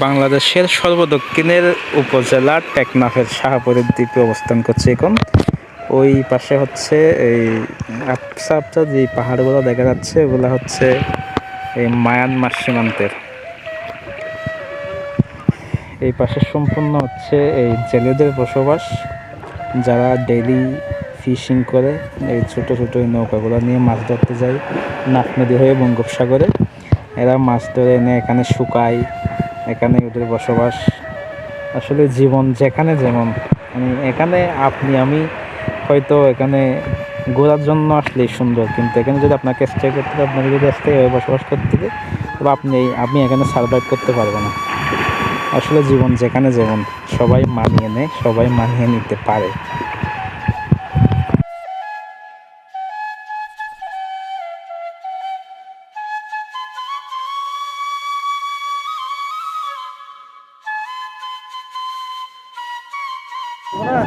বাংলাদেশের সর্বদক্ষিণের উপজেলা টেকনাফের শাহপুরের দ্বীপে অবস্থান করছে এখন। ওই পাশে হচ্ছে এই আবসা আবসা যে পাহাড়গুলো দেখা যাচ্ছে, ওগুলো হচ্ছে এই মায়ানমার সীমান্তের। এই পাশে সম্পূর্ণ হচ্ছে এই জেলেদের বসবাস, যারা ডেইলি ফিশিং করে, এই ছোট ছোট এই নৌকাগুলো নিয়ে মাছ ধরতে যায়, নাক নদী হয়ে বঙ্গোপসাগরে। এরা মাছ ধরে এনে এখানে শুকায় এখানে ওদের বসবাস। আসলে জীবন যেখানে যেমন মানে এখানে আপনি, আমি হয়তো এখানে ঘোরার জন্য আসলেই সুন্দর, কিন্তু এখানে যদি আপনাকে স্টে করতে হবে, আপনাকে যদি স্টে বসবাস করতে হবে, তবে আপনি আপনি এখানে সার্ভাইভ করতে পারবেন না। আসলে জীবন যেখানে যেমন, সবাই মানিয়ে নেয়, সবাই মানিয়ে নিতে পারে। ほら